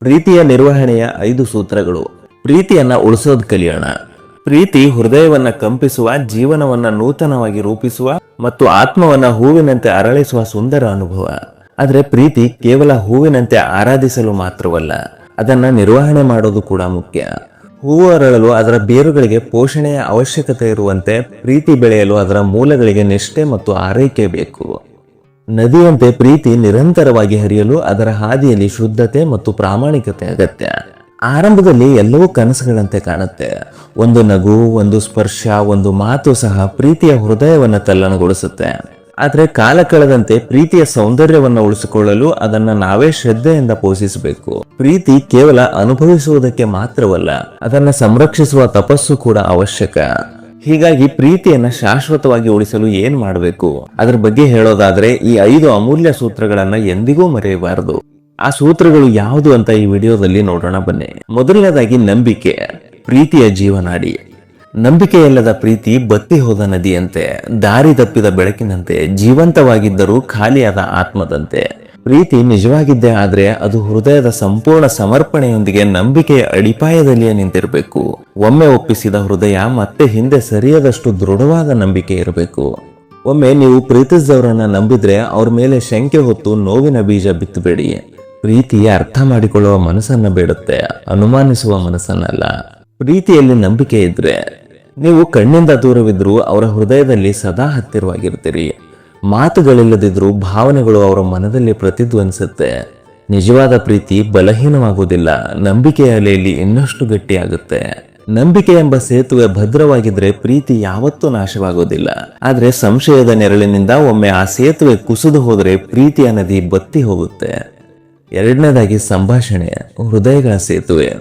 ಪ್ರೀತಿಯ ನಿರ್ವಹಣೆಯ ಐದು ಸೂತ್ರಗಳು. ಪ್ರೀತಿಯನ್ನ ಉಳಿಸೋದ್ ಕಲಿಯೋಣ. ಪ್ರೀತಿ ಹೃದಯವನ್ನ ಕಂಪಿಸುವ, ಜೀವನವನ್ನ ನೂತನವಾಗಿ ರೂಪಿಸುವ ಮತ್ತು ಆತ್ಮವನ್ನ ಹೂವಿನಂತೆ ಅರಳಿಸುವ ಸುಂದರ ಅನುಭವ. ಆದರೆ ಪ್ರೀತಿ ಕೇವಲ ಹೂವಿನಂತೆ ಆರಾಧಿಸಲು ಮಾತ್ರವಲ್ಲ, ಅದನ್ನ ನಿರ್ವಹಣೆ ಮಾಡೋದು ಕೂಡ ಮುಖ್ಯ. ಹೂವು ಅರಳಲು ಅದರ ಬೇರುಗಳಿಗೆ ಪೋಷಣೆಯ ಅವಶ್ಯಕತೆ ಇರುವಂತೆ ಪ್ರೀತಿ ಬೆಳೆಯಲು ಅದರ ಮೂಲಗಳಿಗೆ ನಿಷ್ಠೆ ಮತ್ತು ಆರೈಕೆ ಬೇಕು. ನದಿಯಂತೆ ಪ್ರೀತಿ ನಿರಂತರವಾಗಿ ಹರಿಯಲು ಅದರ ಹಾದಿಯಲ್ಲಿ ಶುದ್ಧತೆ ಮತ್ತು ಪ್ರಾಮಾಣಿಕತೆ ಅಗತ್ಯ. ಆರಂಭದಲ್ಲಿ ಎಲ್ಲವೂ ಕನಸುಗಳಂತೆ ಕಾಣುತ್ತೆ. ಒಂದು ನಗು, ಒಂದು ಸ್ಪರ್ಶ, ಒಂದು ಮಾತು ಸಹ ಪ್ರೀತಿಯ ಹೃದಯವನ್ನು ತಲ್ಲಣಗೊಳಿಸುತ್ತೆ ಆದರೆ ಕಾಲ ಕಳೆದಂತೆ ಪ್ರೀತಿಯ ಸೌಂದರ್ಯವನ್ನು ಉಳಿಸಿಕೊಳ್ಳಲು ಅದನ್ನ ನಾವೇ ಶ್ರದ್ಧೆಯಿಂದ ಪೋಷಿಸಬೇಕು. ಪ್ರೀತಿ ಕೇವಲ ಅನುಭವಿಸುವುದಕ್ಕೆ ಮಾತ್ರವಲ್ಲ, ಅದನ್ನ ಸಂರಕ್ಷಿಸುವ ತಪಸ್ಸು ಕೂಡ ಅವಶ್ಯಕ. ಹೀಗಾಗಿ ಪ್ರೀತಿಯನ್ನ ಶಾಶ್ವತವಾಗಿ ಉಳಿಸಲು ಏನ್ ಮಾಡಬೇಕು? ಅದರ ಬಗ್ಗೆ ಹೇಳೋದಾದ್ರೆ ಈ ಐದು ಅಮೂಲ್ಯ ಸೂತ್ರಗಳನ್ನ ಎಂದಿಗೂ ಮರೆಯಬಾರದು. ಆ ಸೂತ್ರಗಳು ಯಾವುದು ಅಂತ ಈ ವಿಡಿಯೋದಲ್ಲಿ ನೋಡೋಣ ಬನ್ನಿ. ಮೊದಲನೇದಾಗಿ ನಂಬಿಕೆ, ಪ್ರೀತಿಯ ಜೀವನಾಡಿ. ನಂಬಿಕೆಯಿಲ್ಲದ ಪ್ರೀತಿ ಬತ್ತಿ ಹೋದ ನದಿಯಂತೆ, ದಾರಿ ತಪ್ಪಿದ ಬೆಳಕಿನಂತೆ, ಜೀವಂತವಾಗಿದ್ದರೂ ಖಾಲಿಯಾದ ಆತ್ಮದಂತೆ. ಪ್ರೀತಿ ನಿಜವಾಗಿದ್ದೇ ಆದ್ರೆ ಅದು ಹೃದಯದ ಸಂಪೂರ್ಣ ಸಮರ್ಪಣೆಯೊಂದಿಗೆ ನಂಬಿಕೆಯ ಅಡಿಪಾಯದಲ್ಲಿಯೇ ನಿಂತಿರಬೇಕು. ಒಮ್ಮೆ ಒಪ್ಪಿಸಿದ ಹೃದಯ ಮತ್ತೆ ಹಿಂದೆ ಸರಿಯದಷ್ಟು ದೃಢವಾದ ನಂಬಿಕೆ ಇರಬೇಕು. ಒಮ್ಮೆ ನೀವು ಪ್ರೀತಿಸಿದವರನ್ನ ನಂಬಿದ್ರೆ ಅವ್ರ ಮೇಲೆ ಶಂಕೆ ಹೊತ್ತು ನೋವಿನ ಬೀಜ ಬಿತ್ತಬೇಡಿ ಪ್ರೀತಿ ಅರ್ಥ ಮಾಡಿಕೊಳ್ಳುವ ಮನಸ್ಸನ್ನ ಬೇಡುತ್ತೆ, ಅನುಮಾನಿಸುವ ಮನಸ್ಸನ್ನಲ್ಲ. ಪ್ರೀತಿಯಲ್ಲಿ ನಂಬಿಕೆ ಇದ್ರೆ ನೀವು ಕಣ್ಣಿಂದ ದೂರವಿದ್ರೂ ಅವರ ಹೃದಯದಲ್ಲಿ ಸದಾ ಹತ್ತಿರವಾಗಿರ್ತೀರಿ. ಮಾತುಗಳಿಲ್ಲದಿದ್ರೂ ಭಾವನೆಗಳು ಅವರ ಮನದಲ್ಲಿ ಪ್ರತಿಧ್ವನಿಸುತ್ತೆ ನಿಜವಾದ ಪ್ರೀತಿ ಬಲಹೀನವಾಗುವುದಿಲ್ಲ. ನಂಬಿಕೆಯ ಅಲೆಯಲ್ಲಿ ಇನ್ನಷ್ಟು ಗಟ್ಟಿಯಾಗುತ್ತೆ. ನಂಬಿಕೆ ಎಂಬ ಸೇತುವೆ ಭದ್ರವಾಗಿದ್ರೆ ಪ್ರೀತಿ ಯಾವತ್ತೂ ನಾಶವಾಗುವುದಿಲ್ಲ ಆದ್ರೆ ಸಂಶಯದ ನೆರಳಿನಿಂದ ಒಮ್ಮೆ ಆ ಸೇತುವೆ ಕುಸಿದು ಹೋದರೆ ಪ್ರೀತಿಯ ನದಿ ಬತ್ತಿ ಹೋಗುತ್ತೆ. ಎರಡನೇದಾಗಿ ಸಂಭಾಷಣೆ, ಹೃದಯಗಳ ಸೇತುವೆ.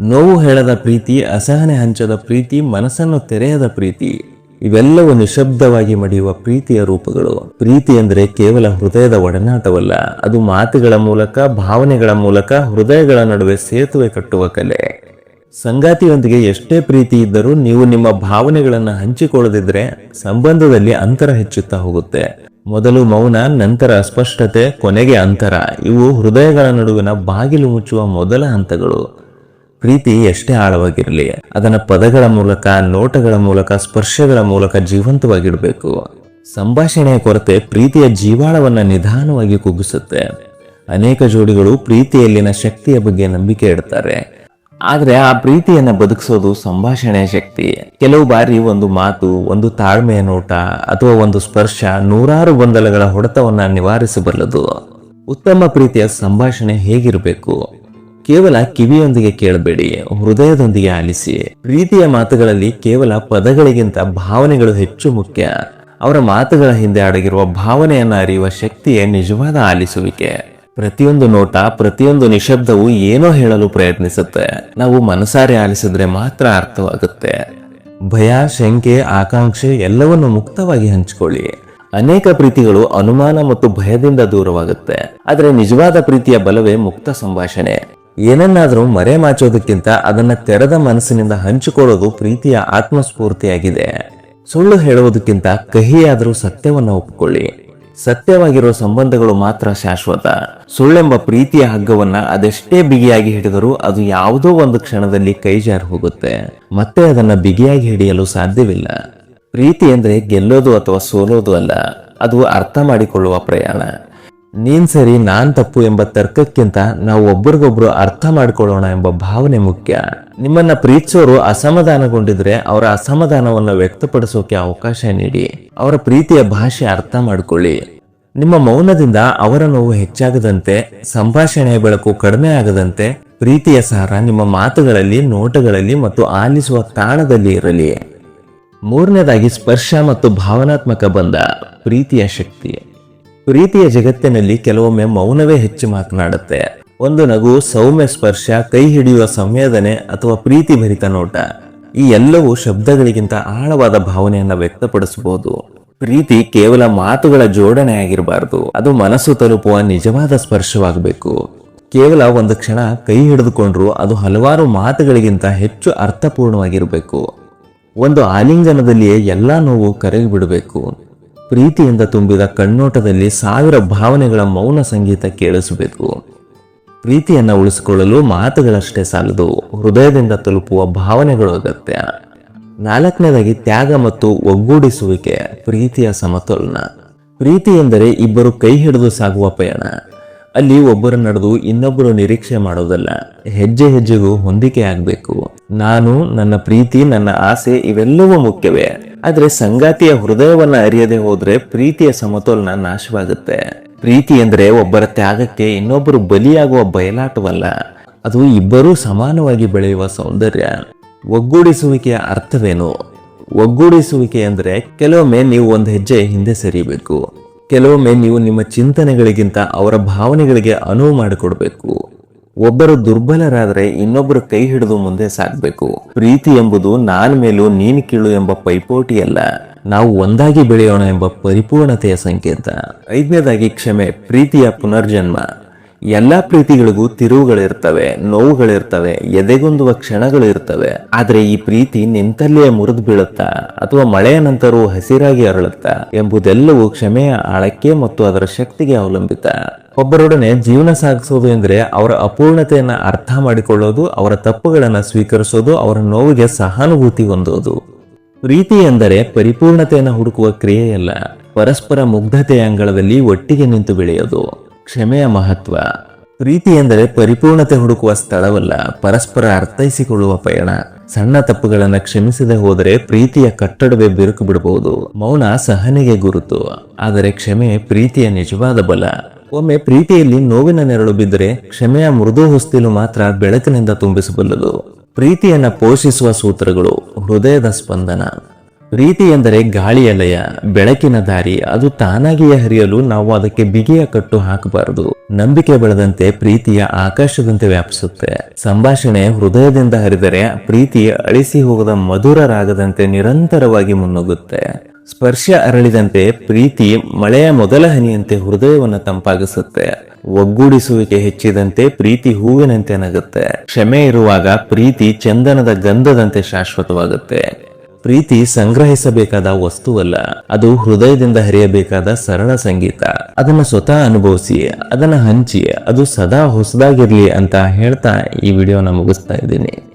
ನೋವು ಹೇಳದ ಪ್ರೀತಿ, ಅಸಹನೆ ಹಂಚದ ಪ್ರೀತಿ, ಮನಸ್ಸನ್ನು ತೆರೆಯದ ಪ್ರೀತಿ. ಇವೆಲ್ಲವೂ ನಿಶಬ್ದವಾಗಿ ಮಡಿಯುವ ಪ್ರೀತಿಯ ರೂಪಗಳು. ಪ್ರೀತಿ ಅಂದರೆ ಕೇವಲ ಹೃದಯದ ಒಡನಾಟವಲ್ಲ, ಅದು ಮಾತುಗಳ ಮೂಲಕ, ಭಾವನೆಗಳ ಮೂಲಕ, ಹೃದಯಗಳ ನಡುವೆ ಸೇತುವೆ ಕಟ್ಟುವ ಕಲೆ. ಸಂಗಾತಿಯೊಂದಿಗೆ ಎಷ್ಟೇ ಪ್ರೀತಿ ಇದ್ದರೂ ನೀವು ನಿಮ್ಮ ಭಾವನೆಗಳನ್ನು ಹಂಚಿಕೊಳ್ಳದಿದ್ರೆ ಸಂಬಂಧದಲ್ಲಿ ಅಂತರ ಹೆಚ್ಚುತ್ತಾ ಹೋಗುತ್ತೆ. ಮೊದಲು ಮೌನ, ನಂತರ ಅಸ್ಪಷ್ಟತೆ, ಕೊನೆಗೆ ಅಂತರ. ಇವು ಹೃದಯಗಳ ನಡುವಿನ ಬಾಗಿಲು ಮುಚ್ಚುವ ಮೊದಲ ಹಂತಗಳು. ಪ್ರೀತಿ ಎಷ್ಟೇ ಆಳವಾಗಿರಲಿ, ಅದನ್ನ ಪದಗಳ ಮೂಲಕ, ನೋಟಗಳ ಮೂಲಕ, ಸ್ಪರ್ಶಗಳ ಮೂಲಕ ಜೀವಂತವಾಗಿಡಬೇಕು. ಸಂಭಾಷಣೆಯ ಕೊರತೆ ಪ್ರೀತಿಯ ಜೀವಾಳವನ್ನ ನಿಧಾನವಾಗಿ ಕುಗ್ಗಿಸುತ್ತೆ. ಅನೇಕ ಜೋಡಿಗಳು ಪ್ರೀತಿಯಲ್ಲಿನ ಶಕ್ತಿಯ ಬಗ್ಗೆ ನಂಬಿಕೆ ಇಡ್ತಾರೆ. ಆದ್ರೆ ಆ ಪ್ರೀತಿಯನ್ನ ಬದುಕಿಸೋದು ಸಂಭಾಷಣೆಯ ಶಕ್ತಿ. ಕೆಲವು ಬಾರಿ ಒಂದು ಮಾತು, ಒಂದು ತಾಳ್ಮೆಯ ನೋಟ, ಅಥವಾ ಒಂದು ಸ್ಪರ್ಶ ನೂರಾರು ಗೊಂದಲಗಳ ಹೊಡೆತವನ್ನ ನಿವಾರಿಸಬಲ್ಲದು. ಉತ್ತಮ ಪ್ರೀತಿಯ ಸಂಭಾಷಣೆ ಹೇಗಿರಬೇಕು? ಕೇವಲ ಕಿವಿಯೊಂದಿಗೆ ಕೇಳಬೇಡಿ, ಹೃದಯದೊಂದಿಗೆ ಆಲಿಸಿ. ಪ್ರೀತಿಯ ಮಾತುಗಳಲ್ಲಿ ಕೇವಲ ಪದಗಳಿಗಿಂತ ಭಾವನೆಗಳು ಹೆಚ್ಚು ಮುಖ್ಯ. ಅವರ ಮಾತುಗಳ ಹಿಂದೆ ಅಡಗಿರುವ ಭಾವನೆಯನ್ನು ಅರಿಯುವ ಶಕ್ತಿಯೇ ನಿಜವಾದ ಆಲಿಸುವಿಕೆ. ಪ್ರತಿಯೊಂದು ನೋಟ, ಪ್ರತಿಯೊಂದು ನಿಶಬ್ದವು ಏನೋ ಹೇಳಲು ಪ್ರಯತ್ನಿಸುತ್ತೆ. ನಾವು ಮನಸಾರೆ ಆಲಿಸಿದ್ರೆ ಮಾತ್ರ ಅರ್ಥವಾಗುತ್ತೆ. ಭಯ, ಶಂಕೆ, ಆಕಾಂಕ್ಷೆ ಎಲ್ಲವನ್ನು ಮುಕ್ತವಾಗಿ ಹಂಚಿಕೊಳ್ಳಿ. ಅನೇಕ ಪ್ರೀತಿಗಳು ಅನುಮಾನ ಮತ್ತು ಭಯದಿಂದ ದೂರವಾಗುತ್ತೆ. ಆದರೆ ನಿಜವಾದ ಪ್ರೀತಿಯ ಬಲವೇ ಮುಕ್ತ ಸಂಭಾಷಣೆ. ಏನನ್ನಾದರೂ ಮರೆ ಮಾಚೋದಕ್ಕಿಂತ ಅದನ್ನ ತೆರೆದ ಮನಸ್ಸಿನಿಂದ ಹಂಚಿಕೊಳ್ಳೋದು ಪ್ರೀತಿಯ ಆತ್ಮಸ್ಫೂರ್ತಿಯಾಗಿದೆ. ಸುಳ್ಳು ಹೇಳುವುದಕ್ಕಿಂತ ಕಹಿಯಾದರೂ ಸತ್ಯವನ್ನ ಒಪ್ಪಿಕೊಳ್ಳಿ ಸತ್ಯವಾಗಿರುವ ಸಂಬಂಧಗಳು ಮಾತ್ರ ಶಾಶ್ವತ. ಸುಳ್ಳೆಂಬ ಪ್ರೀತಿಯ ಹಗ್ಗವನ್ನ ಅದೆಷ್ಟೇ ಬಿಗಿಯಾಗಿ ಹಿಡಿದರೂ ಅದು ಯಾವುದೋ ಒಂದು ಕ್ಷಣದಲ್ಲಿ ಕೈಜಾರು ಹೋಗುತ್ತೆ. ಮತ್ತೆ ಅದನ್ನ ಬಿಗಿಯಾಗಿ ಹಿಡಿಯಲು ಸಾಧ್ಯವಿಲ್ಲ. ಪ್ರೀತಿ ಅಂದ್ರೆ ಗೆಲ್ಲೋದು ಅಥವಾ ಸೋಲೋದು ಅಲ್ಲ. ಅದು ಅರ್ಥ ಮಾಡಿಕೊಳ್ಳುವ ಪ್ರಯಾಣ. ನೀನ್ ಸರಿ, ನಾನ್ ತಪ್ಪು ಎಂಬ ತರ್ಕಕ್ಕಿಂತ ನಾವು ಒಬ್ರಿಗೊಬ್ರು ಅರ್ಥ ಮಾಡ್ಕೊಳ್ಳೋಣ ಎಂಬ ಭಾವನೆ ಮುಖ್ಯ. ನಿಮ್ಮನ್ನ ಪ್ರೀತಿಸೋರು ಅಸಮಾಧಾನಗೊಂಡಿದ್ರೆ ಅವರ ಅಸಮಾಧಾನವನ್ನು ವ್ಯಕ್ತಪಡಿಸೋಕೆ ಅವಕಾಶ ನೀಡಿ. ಅವರ ಪ್ರೀತಿಯ ಭಾಷೆ ಅರ್ಥ ಮಾಡ್ಕೊಳ್ಳಿ. ನಿಮ್ಮ ಮೌನದಿಂದ ಅವರ ನೋವು ಹೆಚ್ಚಾಗದಂತೆ, ಸಂಭಾಷಣೆಯ ಬೆಳಕು ಕಡಿಮೆ ಆಗದಂತೆ, ಪ್ರೀತಿಯ ಸಾರ ನಿಮ್ಮ ಮಾತುಗಳಲ್ಲಿ, ನೋಟಗಳಲ್ಲಿ ಮತ್ತು ಆಲಿಸುವ ತಾಣದಲ್ಲಿ ಇರಲಿ. ಮೂರನೇದಾಗಿ ಸ್ಪರ್ಶ ಮತ್ತು ಭಾವನಾತ್ಮಕ ಬಂಧ, ಪ್ರೀತಿಯ ಶಕ್ತಿ. ಪ್ರೀತಿಯ ಜಗತ್ತಿನಲ್ಲಿ ಕೆಲವೊಮ್ಮೆ ಮೌನವೇ ಹೆಚ್ಚು ಮಾತನಾಡುತ್ತೆ. ಒಂದು ನಗು ಸೌಮ್ಯ ಸ್ಪರ್ಶ, ಕೈ ಹಿಡಿಯುವ ಸಂವೇದನೆ ಅಥವಾ ಪ್ರೀತಿ ಭರಿತ ನೋಟ. ಈ ಎಲ್ಲವೂ ಶಬ್ದಗಳಿಗಿಂತ ಆಳವಾದ ಭಾವನೆಯನ್ನ ವ್ಯಕ್ತಪಡಿಸಬಹುದು. ಪ್ರೀತಿ ಕೇವಲ ಮಾತುಗಳ ಜೋಡಣೆ ಆಗಿರಬಾರದು. ಅದು ಮನಸ್ಸು ತಲುಪುವ ನಿಜವಾದ ಸ್ಪರ್ಶವಾಗಬೇಕು. ಕೇವಲ ಒಂದು ಕ್ಷಣ ಕೈ ಹಿಡಿದುಕೊಂಡ್ರು ಅದು ಹಲವಾರು ಮಾತುಗಳಿಗಿಂತ ಹೆಚ್ಚು ಅರ್ಥಪೂರ್ಣವಾಗಿರಬೇಕು. ಒಂದು ಆಲಿಂಗನದಲ್ಲಿಯೇ ಎಲ್ಲಾ ನೋವು ಕರಗಿ ಬಿಡಬೇಕು ಪ್ರೀತಿಯಿಂದ ತುಂಬಿದ ಕಣ್ಣೋಟದಲ್ಲಿ ಸಾವಿರ ಭಾವನೆಗಳ ಮೌನ ಸಂಗೀತ ಕೇಳಿಸಬೇಕು. ಪ್ರೀತಿಯನ್ನ ಉಳಿಸಿಕೊಳ್ಳಲು ಮಾತುಗಳಷ್ಟೇ ಸಾಲದು. ಹೃದಯದಿಂದ ತಲುಪುವ ಭಾವನೆಗಳು ಅಗತ್ಯ. ನಾಲ್ಕನೇದಾಗಿ ತ್ಯಾಗ ಮತ್ತು ಒಗ್ಗೂಡಿಸುವಿಕೆ, ಪ್ರೀತಿಯ ಸಮತೋಲನ. ಪ್ರೀತಿ ಎಂದರೆ ಇಬ್ಬರು ಕೈ ಹಿಡಿದು ಸಾಗುವ ಪಯಣ. ಅಲ್ಲಿ ಒಬ್ಬರು ನಡೆದು ಇನ್ನೊಬ್ಬರು ನಿರೀಕ್ಷೆ ಮಾಡೋದಲ್ಲ. ಹೆಜ್ಜೆ ಹೆಜ್ಜೆಗೂ ಹೊಂದಿಕೆ ಆಗಬೇಕು. ನಾನು, ನನ್ನ ಪ್ರೀತಿ, ನನ್ನ ಆಸೆ ಇವೆಲ್ಲವೂ ಮುಖ್ಯವೇ. ಆದರೆ ಸಂಗಾತಿಯ ಹೃದಯವನ್ನ ಅರಿಯದೆ ಹೋದ್ರೆ ಪ್ರೀತಿಯ ಸಮತೋಲನ ನಾಶವಾಗುತ್ತೆ. ಪ್ರೀತಿ ಎಂದ್ರೆ ಒಬ್ಬರ ತ್ಯಾಗಕ್ಕೆ ಇನ್ನೊಬ್ಬರು ಬಲಿಯಾಗುವ ಬಯಲಾಟವಲ್ಲ. ಅದು ಇಬ್ಬರೂ ಸಮಾನವಾಗಿ ಬೆಳೆಯುವ ಸೌಂದರ್ಯ. ಒಗ್ಗೂಡಿಸುವಿಕೆಯ ಅರ್ಥವೇನು? ಒಗ್ಗೂಡಿಸುವಿಕೆ ಅಂದ್ರೆ ಕೆಲವೊಮ್ಮೆ ನೀವು ಒಂದು ಹೆಜ್ಜೆ ಹಿಂದೆ ಸರಿಬೇಕು. ಕೆಲವೊಮ್ಮೆ ನೀವು ನಿಮ್ಮ ಚಿಂತನೆಗಳಿಗಿಂತ ಅವರ ಭಾವನೆಗಳಿಗೆ ಅನುವು ಮಾಡಿಕೊಡ್ಬೇಕು. ಒಬ್ಬರು ದುರ್ಬಲರಾದರೆ ಇನ್ನೊಬ್ಬರು ಕೈ ಹಿಡಿದು ಮುಂದೆ ಸಾಗಬೇಕು ಪ್ರೀತಿ ಎಂಬುದು ನಾನ್ ಮೇಲೂ ನೀನು ಕೀಳು ಎಂಬ ಪೈಪೋಟಿಯಲ್ಲ. ನಾವು ಒಂದಾಗಿ ಬೆಳೆಯೋಣ ಎಂಬ ಪರಿಪೂರ್ಣತೆಯ ಸಂಕೇತ. ಐದನೇದಾಗಿ ಕ್ಷಮೆ, ಪ್ರೀತಿಯ ಪುನರ್ಜನ್ಮ. ಎಲ್ಲಾ ಪ್ರೀತಿಗಳಿಗೂ ತಿರುವುಗಳಿರ್ತವೆ, ನೋವುಗಳಿರ್ತವೆ, ಎದೆಗೊಂದುವ ಕ್ಷಣಗಳು ಇರ್ತವೆ ಆದ್ರೆ ಈ ಪ್ರೀತಿ ನಿಂತಲ್ಲೇ ಮುರಿದು ಬೀಳುತ್ತಾ, ಅಥವಾ ಮಳೆಯ ನಂತರವೂ ಹಸಿರಾಗಿ ಅರಳುತ್ತಾ ಎಂಬುದೆಲ್ಲವೂ ಕ್ಷಮೆಯ ಆಳಕ್ಕೆ ಮತ್ತು ಅದರ ಶಕ್ತಿಗೆ ಅವಲಂಬಿತ. ಒಬ್ಬರೊಡನೆ ಜೀವನ ಸಾಗಿಸೋದು ಎಂದ್ರೆ ಅವರ ಅಪೂರ್ಣತೆಯನ್ನ ಅರ್ಥ ಮಾಡಿಕೊಳ್ಳೋದು, ಅವರ ತಪ್ಪುಗಳನ್ನ ಸ್ವೀಕರಿಸೋದು, ಅವರ ನೋವಿಗೆ ಸಹಾನುಭೂತಿ ಹೊಂದೋದು. ಪ್ರೀತಿ ಎಂದರೆ ಪರಿಪೂರ್ಣತೆಯನ್ನು ಹುಡುಕುವ ಕ್ರಿಯೆಯಲ್ಲ, ಪರಸ್ಪರ ಮುಗ್ಧತೆಯ ಅಂಗಳದಲ್ಲಿ ಒಟ್ಟಿಗೆ ನಿಂತು ಬೆಳೆಯೋದು. ಕ್ಷಮೆಯ ಮಹತ್ವ. ಪ್ರೀತಿ ಎಂದರೆ ಪರಿಪೂರ್ಣತೆ ಹುಡುಕುವ ಸ್ಥಳವಲ್ಲ, ಪರಸ್ಪರ ಅರ್ಥೈಸಿಕೊಳ್ಳುವ ಪಯಣ. ಸಣ್ಣ ತಪ್ಪುಗಳನ್ನು ಕ್ಷಮಿಸದೆ ಹೋದರೆ ಪ್ರೀತಿಯ ಕಟ್ಟಡವೇ ಬಿರುಕು ಬಿಡಬಹುದು ಮೌನ ಸಹನೆಗೆ ಗುರುತು. ಆದರೆ ಕ್ಷಮೆ ಪ್ರೀತಿಯ ನಿಜವಾದ ಬಲ. ಒಮ್ಮೆ ಪ್ರೀತಿಯಲ್ಲಿ ನೋವಿನ ನೆರಳು ಬಿದ್ದರೆ ಕ್ಷಮೆಯ ಮೃದು ಹೊಸ್ತಿಲು ಮಾತ್ರ ಬೆಳಕಿನಿಂದ ತುಂಬಿಸಬಲ್ಲದು. ಪ್ರೀತಿಯನ್ನ ಪೋಷಿಸುವ ಸೂತ್ರಗಳು ಹೃದಯದ ಸ್ಪಂದನ. ಪ್ರೀತಿ ಎಂದರೆ ಗಾಳಿಯ ಬೆಳಕಿನ ದಾರಿ, ಅದು ತಾನಾಗಿಯೇ ಹರಿಯಲು ನಾವು ಅದಕ್ಕೆ ಬಿಗಿಯ ಕಟ್ಟು ಹಾಕಬಾರದು. ನಂಬಿಕೆ ಬೆಳೆದಂತೆ ಪ್ರೀತಿಯ ಆಕಾಶದಂತೆ ವ್ಯಾಪಿಸುತ್ತೆ. ಸಂಭಾಷಣೆ ಹೃದಯದಿಂದ ಹರಿದರೆ ಪ್ರೀತಿ ಅಳಿಸಿ ಹೋಗದ ಮಧುರ ರಾಗದಂತೆ ನಿರಂತರವಾಗಿ ಮುನ್ನುಗ್ಗುತ್ತೆ. ಸ್ಪರ್ಶ ಅರಳಿದಂತೆ ಪ್ರೀತಿ ಮಳೆಯ ಮೊದಲ ಹನಿಯಂತೆ ಹೃದಯವನ್ನು ತಂಪಾಗಿಸುತ್ತೆ. ಒಗ್ಗೂಡಿಸುವಿಕೆ ಹೆಚ್ಚಿದಂತೆ ಪ್ರೀತಿ ಹೂವಿನಂತೆ ನಗುತ್ತೆ. ಕ್ಷಮೆ ಇರುವಾಗ ಪ್ರೀತಿ ಚಂದನದ ಗಂಧದಂತೆ ಶಾಶ್ವತವಾಗುತ್ತೆ. ಪ್ರೀತಿ ಸಂಗ್ರಹಿಸಬೇಕಾದ ವಸ್ತುವಲ್ಲ, ಅದು ಹೃದಯದಿಂದ ಹರಿಯಬೇಕಾದ ಸರಳ ಸಂಗೀತ. ಅದನ್ನ ಸ್ವತಃ ಅನುಭವಿಸಿ, ಅದನ್ನ ಹಂಚಿ, ಅದು ಸದಾ ಹೊಸದಾಗಿರ್ಲಿ ಅಂತ ಹೇಳ್ತಾ ಈ ವಿಡಿಯೋನ ಮುಗಿಸ್ತಾ ಇದ್ದೀನಿ.